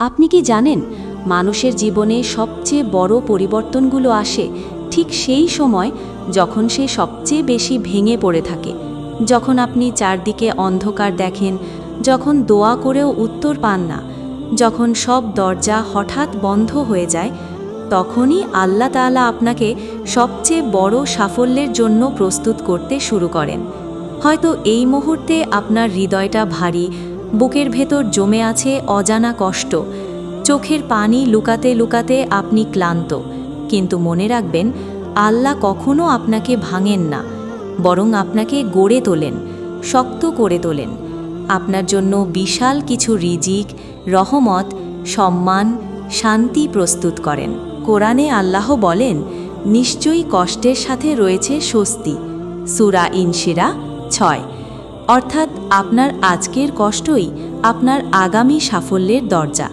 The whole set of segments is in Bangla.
আপনি কি জানেন, মানুষের জীবনে সবচেয়ে বড় পরিবর্তনগুলো আসে ঠিক সেই সময় যখন সে সবচেয়ে বেশি ভেঙে পড়ে থাকে। যখন আপনি চারদিকে অন্ধকার দেখেন, যখন দোয়া করেও উত্তর পান না, যখন সব দরজা হঠাৎ বন্ধ হয়ে যায়, তখনই আল্লাহ তাআলা আপনাকে সবচেয়ে বড় সাফল্যের জন্য প্রস্তুত করতে শুরু করেন। হয়তো এই মুহূর্তে আপনার হৃদয়টা ভারী বুকের ভেতর জমে আছে অজানা কষ্ট। চোখের পানি লুকাতে লুকাতে আপনি ক্লান্ত। কিন্তু মনে রাখবেন, আল্লাহ কখনো আপনাকে ভাঙেন না, বরং আপনাকে গড়ে তোলেন, শক্ত করে তোলেন। আপনার জন্য বিশাল কিছু রিজিক, রহমত, সম্মান, শান্তি প্রস্তুত করেন। কোরআনে আল্লাহ বলেন, নিশ্চয়ই কষ্টের সাথে রয়েছে স্বস্তি। সুরা ইনশিরা ছয়। অর্থাৎ আপনার আজকের কষ্টই আপনার আগামী সাফল্যের দরজা।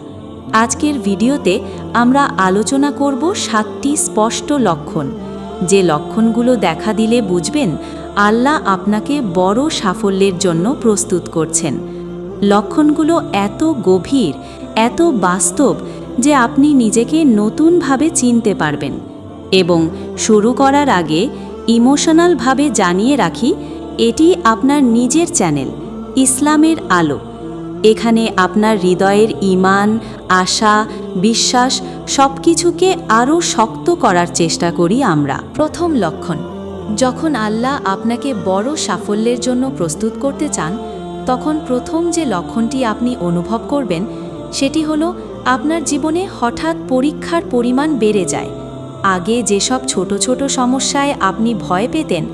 আজকের ভিডিওতে আমরা আলোচনা করব সাতটি স্পষ্ট লক্ষণ। যে লক্ষণগুলো দেখা দিলে বুঝবেন, আল্লাহ আপনাকে বড় সাফল্যের জন্য প্রস্তুত করছেন। লক্ষণগুলো এত গভীর, এত বাস্তব যে আপনি নিজেকে নতুনভাবে চিনতে পারবেন। এবং শুরু করার আগে ইমোশনালভাবে জানিয়ে রাখি এটি আপনার নিজের চ্যানেল, ইসলামের আলো। এখানে আপনার হৃদয়ের ইমান আশা, বিশ্বাস সব কিছুকে আরও শক্ত করার চেষ্টা করি আমরা। প্রথম লক্ষণ, যখন আল্লাহ আপনাকে বড় সাফল্যের জন্য প্রস্তুত করতে চান, তখন প্রথম যে লক্ষণটি আপনি অনুভব করবেন, সেটি হলো আপনার জীবনে হঠাৎ পরীক্ষার পরিমাণ বেড়ে যায়। আগে যেসব ছোট ছোট সমস্যায় আপনি ভয় পেতেন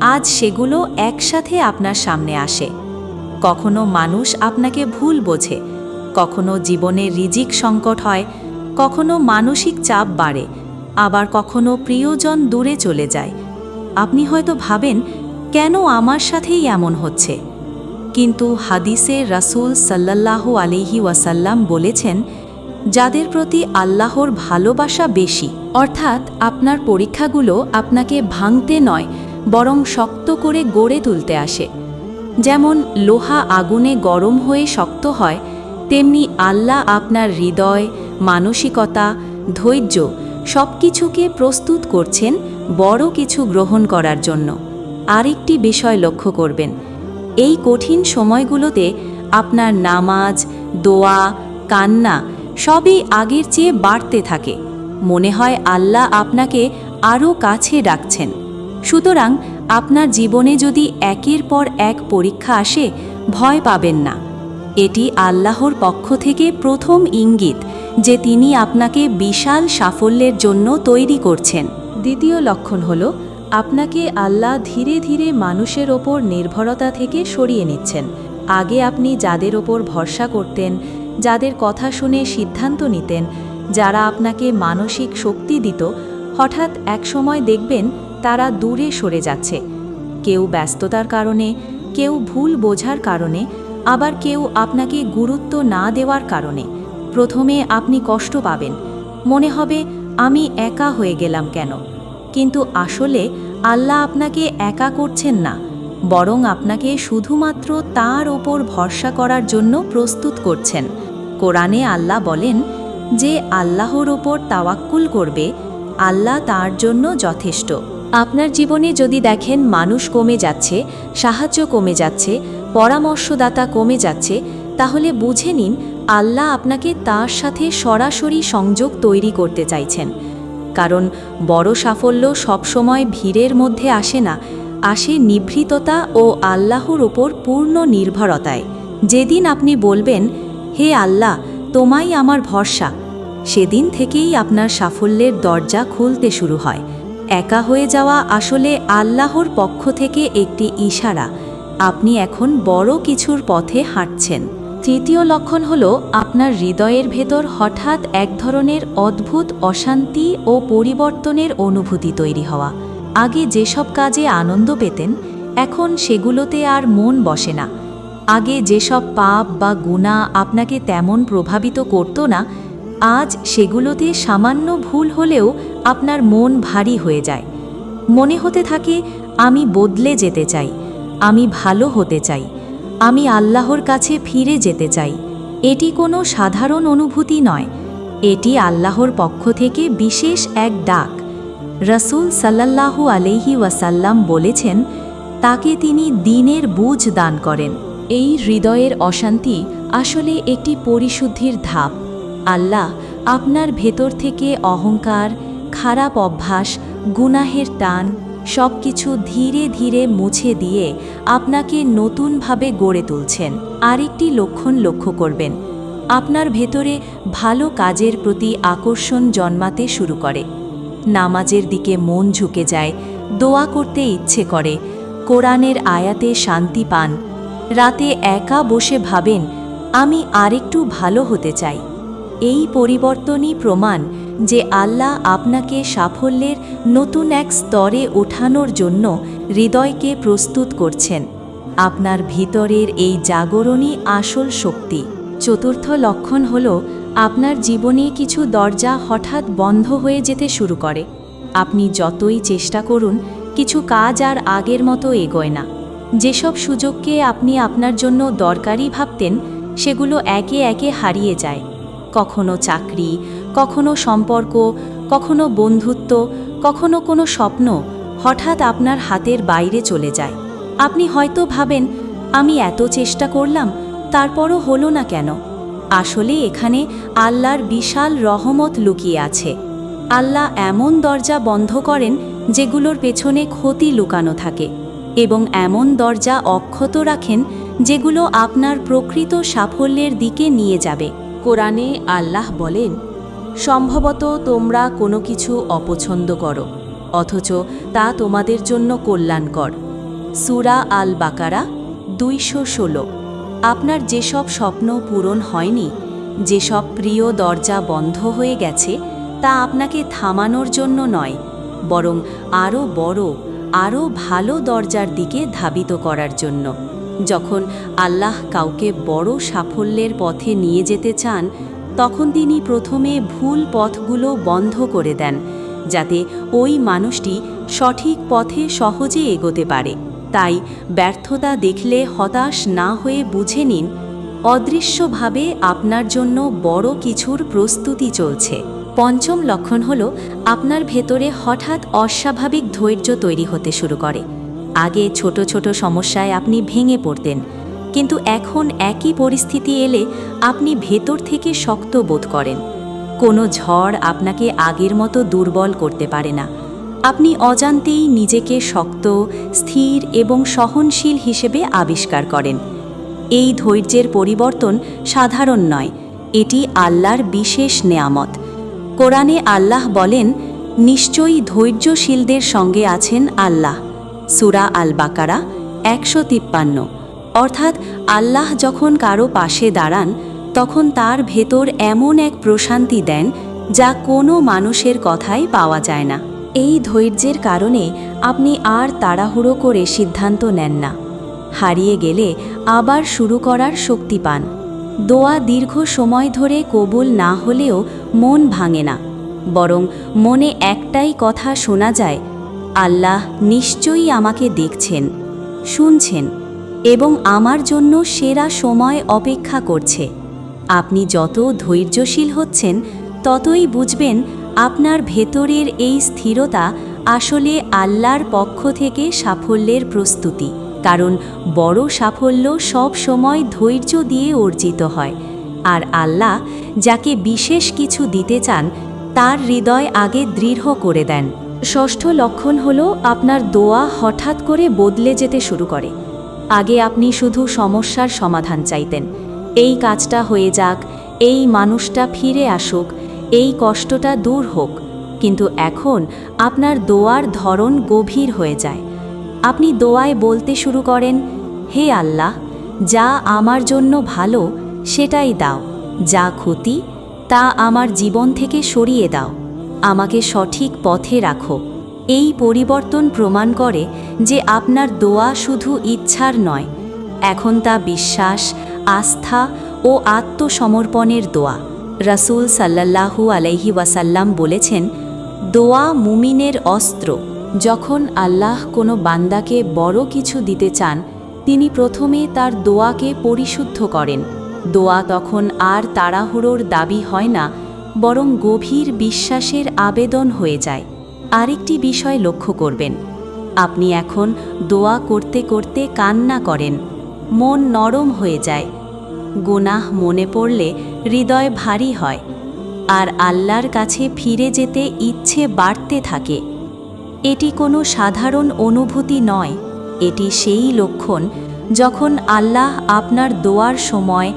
আজ সেগুলো একসাথে আপনার সামনে আসে। কখনো মানুষ আপনাকে ভুল বোঝে, কখনো জীবনে রিজিক সংকট হয়, কখনো মানসিক চাপ বাড়ে, আবার কখনো প্রিয়জন দূরে চলে যায়। আপনি হয়তো ভাবেন, কেন আমার সাথেই এমন হচ্ছে? কিন্তু হাদিসে রাসূল সাল্লাল্লাহু আলিহি ওয়াসাল্লাম বলেছেন, যাদের প্রতি আল্লাহর ভালোবাসা বেশি, অর্থাৎ আপনার পরীক্ষাগুলো আপনাকে ভাঙতে নয় বরং শক্ত করে গড়ে তুলতে আসে। যেমন লোহা আগুনে গরম হয়ে শক্ত হয়, তেমনি আল্লাহ আপনার হৃদয়, মানসিকতা, ধৈর্য সব কিছুকে প্রস্তুত করছেন বড় কিছু গ্রহণ করার জন্য। আরেকটি বিষয় লক্ষ্য করবেন, এই কঠিন সময়গুলোতে আপনার নামাজ, দোয়া, কান্না সবই আগের চেয়ে বাড়তে থাকে। মনে হয় আল্লাহ আপনাকে আরও কাছে ডাকছেন সুতরাং আপনার জীবনে যদি একের পর এক পরীক্ষা আসে, ভয় পাবেন না। এটি আল্লাহর পক্ষ থেকে প্রথম ইঙ্গিত যে তিনি আপনাকে বিশাল সাফল্যের জন্য তৈরি করছেন। দ্বিতীয় লক্ষণ হল, আপনাকে আল্লাহ ধীরে ধীরে মানুষের ওপর নির্ভরতা থেকে সরিয়ে নিচ্ছেন। আগে আপনি যাদের ওপর ভরসা করতেন, যাদের কথা শুনে সিদ্ধান্ত নিতেন, যারা আপনাকে মানসিক শক্তি দিত, হঠাৎ একসময় দেখবেন তারা দূরে সরে যাচ্ছে। কেউ ব্যস্ততার কারণে, কেউ ভুল বোঝার কারণে, আবার কেউ আপনাকে গুরুত্ব না দেওয়ার কারণে। প্রথমে আপনি কষ্ট পাবেন। মনে হবে, আমি একা হয়ে গেলাম কেন? কিন্তু আসলে আল্লাহ আপনাকে একা করছেন না, বরং আপনাকে শুধুমাত্র তার ওপর ভরসা করার জন্য প্রস্তুত করছেন। কোরআনে আল্লাহ বলেন, যে আল্লাহর ওপর তাওয়াক্কুল করবে, আল্লাহ তার জন্য যথেষ্ট। আপনার জীবনে যদি দেখেন মানুষ কমে যাচ্ছে, সাহায্য কমে যাচ্ছে, পরামর্শদাতা কমে যাচ্ছে, তাহলে বুঝে নিন আল্লাহ আপনাকে তার সাথে সরাসরি সংযোগ তৈরি করতে চাইছেন। কারণ বড় সাফল্য সবসময় ভিড়ের মধ্যে আসে না, আসে নিভৃততা ও আল্লাহর ওপর পূর্ণ নির্ভরতায়। যেদিন আপনি বলবেন, হে আল্লাহ তোমাই আমার ভরসা, সেদিন থেকেই আপনার সাফল্যের দরজা খুলতে শুরু হয়। একা হয়ে যাওয়া আসলে আল্লাহর পক্ষ থেকে একটি ইশারা। আপনি এখন বড় কিছুর পথে হাঁটছেন। তৃতীয় লক্ষণ হল আপনার হৃদয়ের ভেতর হঠাৎ এক ধরনের অদ্ভুত অশান্তি ও পরিবর্তনের অনুভূতি তৈরি হওয়া। আগে যেসব কাজে আনন্দ পেতেন, এখন সেগুলোতে আর মন বসে না। আগে যেসব পাপ বা গুণা আপনাকে তেমন প্রভাবিত করত না আজ সেগুলোতে সামান্য ভুল হলেও আপনার মন ভারী হয়ে যায়। মনে হতে থাকে, আমি বদলে যেতে চাই, আমি ভালো হতে চাই, আমি আল্লাহর কাছে ফিরে যেতে চাই। এটি কোনো সাধারণ অনুভূতি নয়, এটি আল্লাহর পক্ষ থেকে বিশেষ এক ডাক। রসুল সাল্লাল্লাহু আলাইহি ওয়াসাল্লাম বলেছেন, তাকে তিনি দিনের বুঝ দান করেন। এই হৃদয়ের অশান্তি আসলে একটি পরিশুদ্ধির ধাপ। আল্লাহ আপনার ভেতর থেকে অহংকার, খারাপ অভ্যাস, গুনাহের টান সব কিছু ধীরে ধীরে মুছে দিয়ে আপনাকে নতুনভাবে গড়ে তুলছেন। আরেকটি লক্ষণ লক্ষ্য করবেন। আপনার ভেতরে ভালো কাজের প্রতি আকর্ষণ জন্মাতে শুরু করে। নামাজের দিকে মন ঝুঁকে যায়, দোয়া করতে ইচ্ছে করে, কোরআনের আয়াতে শান্তি পান। রাতে একা বসে ভাবেন, আমি আরেকটু ভালো হতে চাই। এই পরিবর্তনই প্রমাণ যে আল্লাহ আপনাকে সাফল্যের নতুন এক স্তরে ওঠানোর জন্য হৃদয়কে প্রস্তুত করছেন। আপনার ভিতরের এই জাগরণই আসল শক্তি। চতুর্থ লক্ষণ হল আপনার জীবনে কিছু দরজা হঠাৎ বন্ধ হয়ে যেতে শুরু করে। আপনি যতই চেষ্টা করুন, কিছু কাজ আর আগের মতো এগোয় না। যেসব সুযোগকে আপনি আপনার জন্য দরকারি ভাবতেন, সেগুলো একে একে হারিয়ে যায়। কখনো চাকরি, কখনো সম্পর্ক, কখনো বন্ধুত্ব, কখনো কোনো স্বপ্ন হঠাৎ আপনার হাতের বাইরে চলে যায়। আপনি হয়তো ভাবেন, আমি এত চেষ্টা করলাম, তারপরও হলো না কেন? আসলে এখানে আল্লাহর বিশাল রহমত লুকিয়ে আছে। আল্লাহ এমন দরজা বন্ধ করেন যেগুলোর পেছনে ক্ষতি লুকানো থাকে এবং এমন দরজা অক্ষত রাখেন যেগুলো আপনার প্রকৃত সাফল্যের দিকে নিয়ে যাবে। কোরআনে আল্লাহ বলেন, সম্ভবত তোমরা কোনো কিছু অপছন্দ করো, অথচ তা তোমাদের জন্য কল্যাণকর। সুরা আল বাকারা দুইশো ষোলো। আপনার যেসব স্বপ্ন পূরণ হয়নি, যেসব প্রিয় দরজা বন্ধ হয়ে গেছে, তা আপনাকে থামানোর জন্য নয়, বরং আরও বড় আরও ভালো দরজার দিকে ধাবিত করার জন্য। যখন আল্লাহ কাউকে বড় সাফল্যের পথে নিয়ে যেতে চান, তখন তিনি প্রথমে ভুল পথগুলো বন্ধ করে দেন, যাতে ওই মানুষটি সঠিক পথে সহজে এগোতে পারে। তাই ব্যর্থতা দেখলে হতাশ না হয়ে বুঝে নিন, অদৃশ্যভাবে আপনার জন্য বড় কিছুর প্রস্তুতি চলছে। পঞ্চম লক্ষণ হল, আপনার ভেতরে হঠাৎ অস্বাভাবিক ধৈর্য তৈরি হতে শুরু করে। আগে ছোট ছোট সমস্যায় আপনি ভেঙে পড়তেন। কিন্তু এখন একই পরিস্থিতি এলে আপনি ভেতর থেকে শক্ত বোধ করেন। কোনো ঝড় আপনাকে আগের মতো দুর্বল করতে পারে না। আপনি অজান্তেই নিজেকে শক্ত, স্থির এবং সহনশীল হিসেবে আবিষ্কার করেন। এই ধৈর্যের পরিবর্তন সাধারণ নয়, এটি আল্লাহর বিশেষ নেয়ামত। কোরআনে আল্লাহ বলেন, নিশ্চয়ই ধৈর্যশীলদের সঙ্গে আছেন আল্লাহ। সুরা আল বাকারা একশো তিপ্পান্ন। অর্থাৎ আল্লাহ যখন কারও পাশে দাঁড়ান, তখন তার ভেতর এমন এক প্রশান্তি দেন যা কোনো মানুষের কথাই পাওয়া যায় না। এই ধৈর্যের কারণে আপনি আর তাড়াহুড়ো করে সিদ্ধান্ত নেন না। হারিয়ে গেলে আবার শুরু করার শক্তি পান। দোয়া দীর্ঘ সময় ধরে কবুল না হলেও মন ভাঙে না। বরং মনে একটাই কথা শোনা যায় আল্লাহ নিশ্চয়ই আমাকে দেখছেন, শুনছেন এবং আমার জন্য সেরা সময় অপেক্ষা করছে। আপনি যত ধৈর্যশীল হচ্ছেন, ততই বুঝবেন আপনার ভেতরের এই স্থিরতা আসলে আল্লাহর পক্ষ থেকে সাফল্যের প্রস্তুতি, কারণ বড় সাফল্য সব সময় ধৈর্য দিয়ে অর্জিত হয়। আর আল্লাহ যাকে বিশেষ কিছু দিতে চান, তার হৃদয় আগে দৃঢ় করে দেন। ষষ্ঠ লক্ষণ হল আপনার দোয়া হঠাৎ করে বদলে যেতে শুরু করে। আগে আপনি শুধু সমস্যার সমাধান চাইতেন। এই কাজটা হয়ে যাক, এই মানুষটা ফিরে আসুক, এই কষ্টটা দূর হোক। কিন্তু এখন আপনার দোয়ার ধরন গভীর হয়ে যায়। আপনি দোয়ায় বলতে শুরু করেন, হে আল্লাহ, যা আমার জন্য ভালো, সেটাই দাও। যা ক্ষতি, তা আমার জীবন থেকে সরিয়ে দাও। আমাকে সঠিক পথে রাখো। এই পরিবর্তন প্রমাণ করে যে আপনার দোয়া শুধু ইচ্ছার নয়, এখন তা বিশ্বাস, আস্থা ও আত্মসমর্পণের দোয়া। রাসূল সাল্লাল্লাহু আলাইহি ওয়াসাল্লাম বলেছেন, দোয়া মুমিনের অস্ত্র। যখন আল্লাহ কোনো বান্দাকে বড় কিছু দিতে চান, তিনি প্রথমে তার দোয়াকে পরিশুদ্ধ করেন। দোয়া তখন আর তাড়াহুড়োর দাবি হয় না বরং গভীর বিশ্বাসের আবেদন হয়ে যায়। আরেকটি বিষয় লক্ষ্য করবেন। আপনি এখন দোয়া করতে করতে কান্না করেন। মন নরম হয়ে যায়। গুনাহ মনে পড়লে হৃদয় ভারী হয়। আর আল্লাহর কাছে ফিরে যেতে ইচ্ছে বাড়তে থাকে। এটি কোনো সাধারণ অনুভূতি নয়। এটি সেই লক্ষণ যখন আল্লাহ আপনার দোয়ার সময়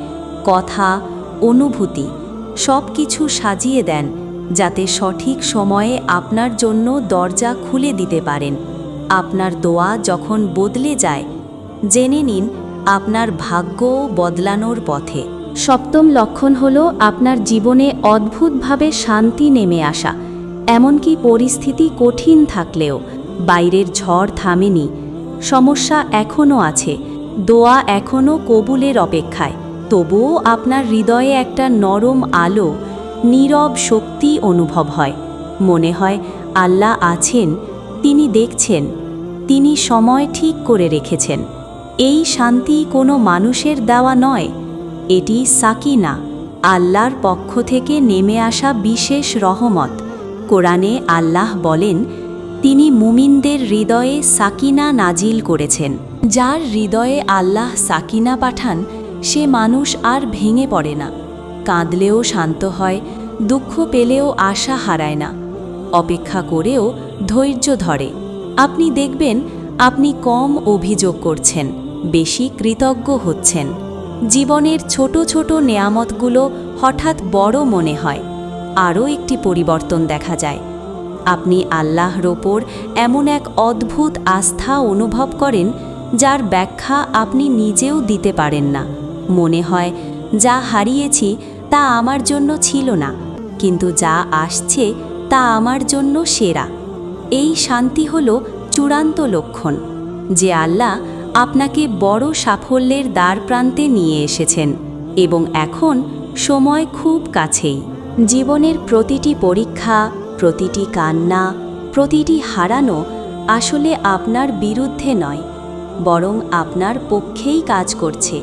কথা, অনুভূতি সব কিছু সাজিয়ে দেন, যাতে সঠিক সময়ে আপনার জন্য দরজা খুলে দিতে পারেন। আপনার দোয়া যখন বদলে যায়, জেনে নিন আপনার ভাগ্যও বদলানোর পথে। সপ্তম লক্ষণ হল আপনার জীবনে অদ্ভুতভাবে শান্তি নেমে আসা, এমনকি পরিস্থিতি কঠিন থাকলেও। বাইরের ঝড় থামেনি, সমস্যা এখনও আছে, দোয়া এখনও কবুলের অপেক্ষায়। তবুও আপনার হৃদয়ে একটা নরম আলো, নীরব শক্তি অনুভব হয়। মনে হয় আল্লাহ আছেন, তিনি দেখছেন, তিনি সময় ঠিক করে রেখেছেন। এই শান্তি কোনো মানুষের দেওয়া নয়, এটি সাকিনা, আল্লাহর পক্ষ থেকে নেমে আসা বিশেষ রহমত। কোরআনে আল্লাহ বলেন, তিনি মুমিনদের হৃদয়ে সাকিনা নাজিল করেছেন। যার হৃদয়ে আল্লাহ সাকিনা পাঠান সে মানুষ আর ভেঙে পড়ে না। কাঁদলেও শান্ত হয়, দুঃখ পেলেও আশা হারায় না। অপেক্ষা করেও ধৈর্য ধরে। আপনি দেখবেন, আপনি কম অভিযোগ করছেন, বেশি কৃতজ্ঞ হচ্ছেন। জীবনের ছোট ছোট নেয়ামতগুলো হঠাৎ বড় মনে হয়। আরও একটি পরিবর্তন দেখা যায়। আপনি আল্লাহর ওপর এমন এক অদ্ভুত আস্থা অনুভব করেন, যার ব্যাখ্যা আপনি নিজেও দিতে পারেন না। মনে হয়, যা হারিয়েছি তা আমার জন্য ছিল না, কিন্তু যা আসছে তা আমার জন্য সেরা। এই শান্তি হল চূড়ান্ত লক্ষণ, যে আল্লাহ আপনাকে বড় সাফল্যের দ্বার প্রান্তে নিয়ে এসেছেন এবং এখন সময় খুব কাছেই। জীবনের প্রতিটি পরীক্ষা, প্রতিটি কান্না, প্রতিটি হারানো আসলে আপনার বিরুদ্ধে নয়, বরং আপনার পক্ষেই কাজ করছে।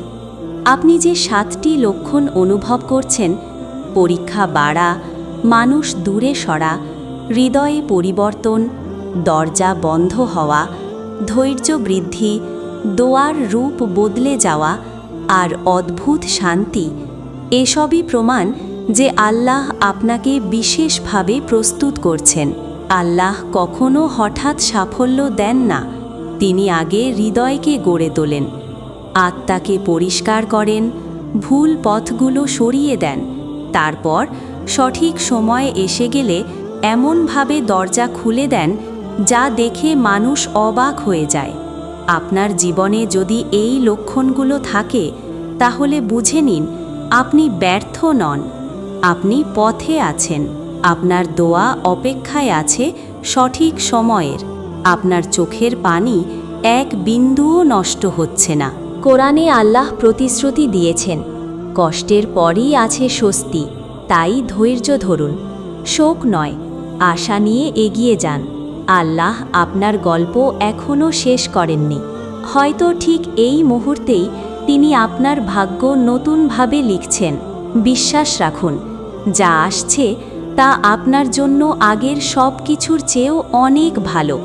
আপনি যে সাতটি লক্ষণ অনুভব করছেন, পরীক্ষা বাড়া, মানুষ দূরে সরা, হৃদয়ে পরিবর্তন, দরজা বন্ধ হওয়া, ধৈর্য বৃদ্ধি, দোয়ার রূপ বদলে যাওয়া আর অদ্ভুত শান্তি, এসবই প্রমাণ যে আল্লাহ আপনাকে বিশেষভাবে প্রস্তুত করছেন। আল্লাহ কখনো হঠাৎ সাফল্য দেন না, তিনি আগে হৃদয়কে গড়ে তোলেন। আত্মাকে পরিষ্কার করেন, ভুল পথগুলো সরিয়ে দেন। তারপর সঠিক সময়ে এসে গেলে এমনভাবে দরজা খুলে দেন, যা দেখে মানুষ অবাক হয়ে যায়। আপনার জীবনে যদি এই লক্ষণগুলো থাকে, তাহলে বুঝে নিন, আপনি ব্যর্থ নন। আপনি পথে আছেন, আপনার দোয়া অপেক্ষায় আছে সঠিক সময়ের। আপনার চোখের পানি এক বিন্দুও নষ্ট হচ্ছে না। কোরআনে আল্লাহ প্রতিশ্রুতি দিয়েছেন, কষ্টের পরই আছে স্বস্তি, তাই ধৈর্য ধরুন। শোক নয়, আশা নিয়ে এগিয়ে যান। আল্লাহ আপনার গল্প এখনও শেষ করেননি। হয়তো ঠিক এই মুহূর্তেই তিনি আপনার ভাগ্য নতুনভাবে লিখছেন। বিশ্বাস রাখুন, যা আসছে তা আপনার জন্য আগের সব কিছুর চেয়েও অনেক ভালো।